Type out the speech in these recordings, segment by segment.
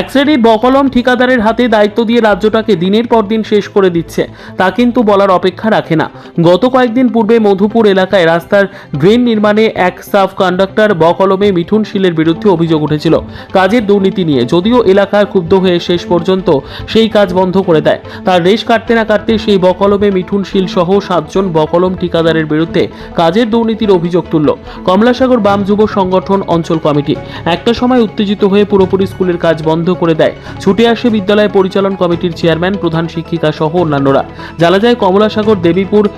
এক শ্রেণির বকলম ঠিকাদারের হাতে দায়িত্ব দিয়ে রাজ্যটাকে দিনের পর দিন শেষ করে দিচ্ছে, তা কিন্তু বলার অপেক্ষা রাখে না। গত কয়েকদিন পূর্বে মধুপুর এলাকায় রাস্তার ড্রেন নির্মাণে এক সাব কন্ডাক্টর বকলমে মিঠুন শিলের বিরুদ্ধে অভিযোগ উঠেছিল। কাজের দুর্নীতি নিয়ে যদিও এলাকা ক্ষুব্ধ হয়ে শেষ পর্যন্ত সেই কাজ বন্ধ করে দেয়। তার রেশ কাটতে না কাটতে সেই বকলমে মিঠুন শিল সহ সাতজন বকলম ঠিকাদারের বিরুদ্ধে কাজের দুর্নীতির অভিযোগ তুলল। কমলাসাগর বাম যুব সংগঠন অঞ্চল কমিটি। একটা সময় উত্তেজিত হয়ে পুরোপুরি স্কুলের কাজ বন্ধ করে দেয়। ছুটে আসে বিদ্যালয় পরিচালন কমিটির চেয়ারম্যান, প্রধান শিক্ষিকা সহ অন্যান্যরা। জানা যায়, কমলাসাগর, দেবীপুর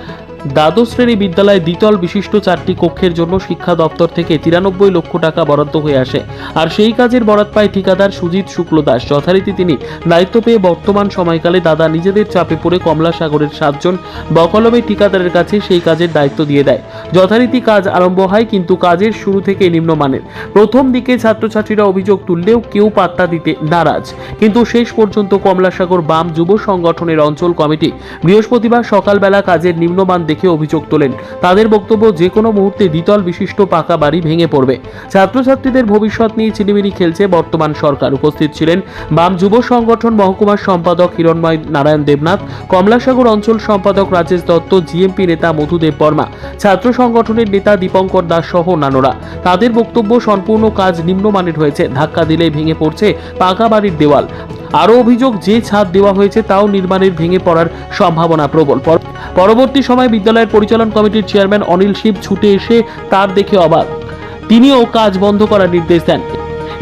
দ্বাদশ শ্রেণি বিদ্যালয়ে দ্বিতল বিশিষ্ট চারটি কক্ষের জন্য শিক্ষা দপ্তর থেকে তিরানব্বই লক্ষ টাকা বরাদ্দ হয়ে আসে। আর সেই কাজের বরাদ পায় ঠিকাদার সুজিত শুক্লদাস যথারীতি তিনি দায়িত্ব পেয়ে বর্তমান সময়কালে দাদা নিজেদের চাপে পড়ে কমলাসাগরের সাতজন বকলমে ঠিকাদারের কাছে সেই কাজের দায়িত্ব দিয়ে দেয়। যথারীতি কাজ আরম্ভ হয় কিন্তু কাজের শুরু থেকে নিম্নমানের। প্রথম দিকে ছাত্রছাত্রীরা অভিযোগ তুললেও কেউ পাত্তা দিতে নারাজ। কিন্তু শেষ পর্যন্ত কমলাসাগর বাম যুব সংগঠনের অঞ্চল কমিটি বৃহস্পতিবার সকালবেলা কাজের নিম্নমান দেখে অভিযোগ তোলেন। তাদের বক্তব্য যে কোনো মুহূর্তে দ্বিতল বিশিষ্ট পাকা বাড়ি ভেঙে পড়বে। ছাত্রছাত্রীদের ভবিষ্যৎ নিয়ে চিনিমিনি খেলছে বর্তমান সরকার। উপস্থিত ছিলেন বাম যুব সংগঠন মহকুমার সম্পাদক হিরণময় নারায়ণ দেবনাথ, কমলাসাগর অঞ্চল সম্পাদক রাজেশ দত্ত, জিএমপি নেতা মধুদেব বর্মা, ছাত্র সংগঠনের নেতা দীপঙ্কর দাস সহ অন্যান্যরা। তাদের বক্তব্য সম্পূর্ণ কাজ নিম্নমানের হয়েছে। ধাক্কা দিলেই ভেঙে পড়ছে পাকা বাড়ির দেওয়াল। আরও অভিযোগ যে ছাদ দেওয়া হয়েছে তাও নির্মাণের ভেঙে পড়ার সম্ভাবনা প্রবল। পর- পরবর্তী সময় বিদ্যালয়ের পরিচালন কমিটির চেয়ারম্যান অনিল শিব ছুটে এসে তার দেখে অবাক। তিনিও কাজ বন্ধ করার নির্দেশ দেন।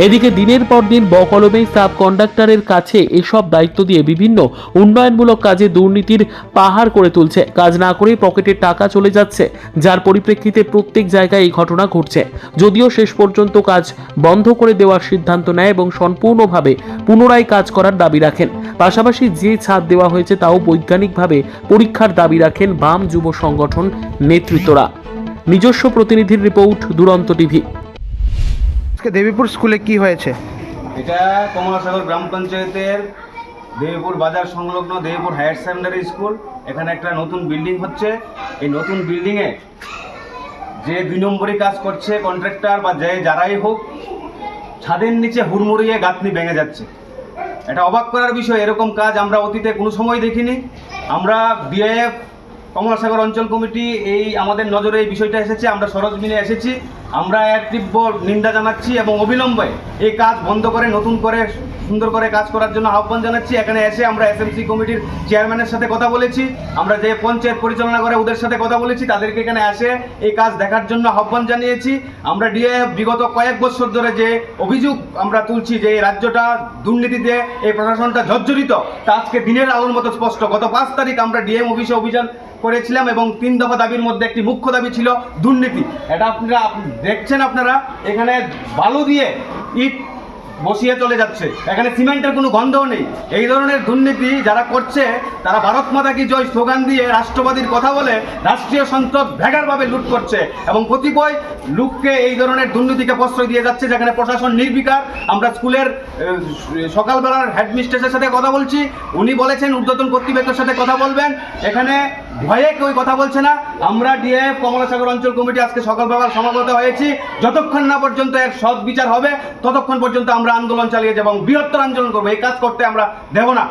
এদিকে দিনের পর দিন বকলমে সাব কন্ডাক্টরের কাছে এসব দায়িত্ব দিয়ে বিভিন্ন উন্নয়নমূলক কাজে দুর্নীতির পাহাড় করে তুলছে। কাজ না করে পকেটে টাকা চলে যাচ্ছে, যার পরিপ্রেক্ষিতে প্রত্যেক জায়গায় এই ঘটনা ঘটছে। যদিও শেষ পর্যন্ত কাজ বন্ধ করে দেওয়ার সিদ্ধান্ত নেয় এবং সম্পূর্ণভাবে পুনরায় কাজ করার দাবি রাখেন। পাশাপাশি যে ছাদ দেওয়া হয়েছে তাও বৈজ্ঞানিকভাবে পরীক্ষার দাবি রাখেন বাম যুব সংগঠন নেতৃত্বরা। নিজস্ব প্রতিনিধির রিপোর্ট, দুরন্ত টিভি। আজকে দেবীপুর স্কুলে কি হয়েছে? এটা কমলাসাগর গ্রাম পঞ্চায়েতের দেবীপুর বাজার সংলগ্ন দেবীপুর হায়ার সেকেন্ডারি স্কুল। এখানে একটা নতুন বিল্ডিং হচ্ছে। এই নতুন বিল্ডিংয়ে যে দুই নম্বরই কাজ করছে কন্ট্রাক্টর বা যে যারাই হোক, ছাদের নিচে হুড়মুড়িয়ে গাঁথনি ভেঙে যাচ্ছে। এটা অবাক করার বিষয়, এরকম কাজ আমরা অতীতে কোনো সময় দেখিনি। আমরা বিআইএফ কমলাসাগর অঞ্চল কমিটি এই আমাদের নজরে এই বিষয়টা এসেছে। আমরা সরজমিনে এসেছি। আমরা এক তীব্র নিন্দা জানাচ্ছি এবং অবিলম্বে এই কাজ বন্ধ করে, নতুন করে, সুন্দর করে কাজ করার জন্য আহ্বান জানাচ্ছি। এখানে এসে আমরা এসএমসি কমিটির চেয়ারম্যানের সাথে কথা বলেছি। আমরা যে পঞ্চায়েত পরিচালনা করে ওদের সাথে কথা বলেছি, তাদেরকে এখানে এসে এই কাজ দেখার জন্য আহ্বান জানিয়েছি। আমরা ডিএফ বিগত কয়েক বছর ধরে যে অভিযোগ আমরা তুলছি যে এই রাজ্যটা দুর্নীতিতে, এই প্রশাসনটা জর্জরিত, তা আজকে দিনের আলোর মতো স্পষ্ট। গত পাঁচ তারিখ আমরা ডিএম অফিসে অভিযান করেছিলাম এবং তিন দফা দাবির মধ্যে একটি মুখ্য দাবি ছিল দুর্নীতি। এটা আপনারা আপ- দেখছেন আপনারা, এখানে বালু দিয়ে ইট বসিয়ে চলে যাচ্ছে। এখানে সিমেন্টের কোনো গন্ধও নেই। এই ধরনের দুর্নীতি যারা করছে, তারা ভারত মাতা কি জয় স্লোগান দিয়ে রাষ্ট্রবাদীর কথা বলে রাষ্ট্রীয় সম্পদ ভেগারভাবে লুট করছে এবং কতিপয় লুককে এই ধরনের দুর্নীতিকে প্রশ্রয় দিয়ে যাচ্ছে, যেখানে প্রশাসন নির্বিকার। আমরা স্কুলের সকালবেলার হেডমিস্ট্রেসের সাথে কথা বলছি। উনি বলেছেন, ঊর্ধ্বতন কর্তৃপক্ষের সাথে কথা বলবেন। এখানে ভয়ে কেউ কথা বলছে না। আমরা ডিএফ কমলাসাগর অঞ্চল কমিটি আজকে সকালবেলা সমাগত হয়েছি। যতক্ষণ না পর্যন্ত এর সৎ বিচার হবে, ততক্ষণ পর্যন্ত আমরা আন্দোলন চালিয়ে যাব এবং বৃহত্তর আন্দোলন করব। এই কাজ করতে আমরা দেব না।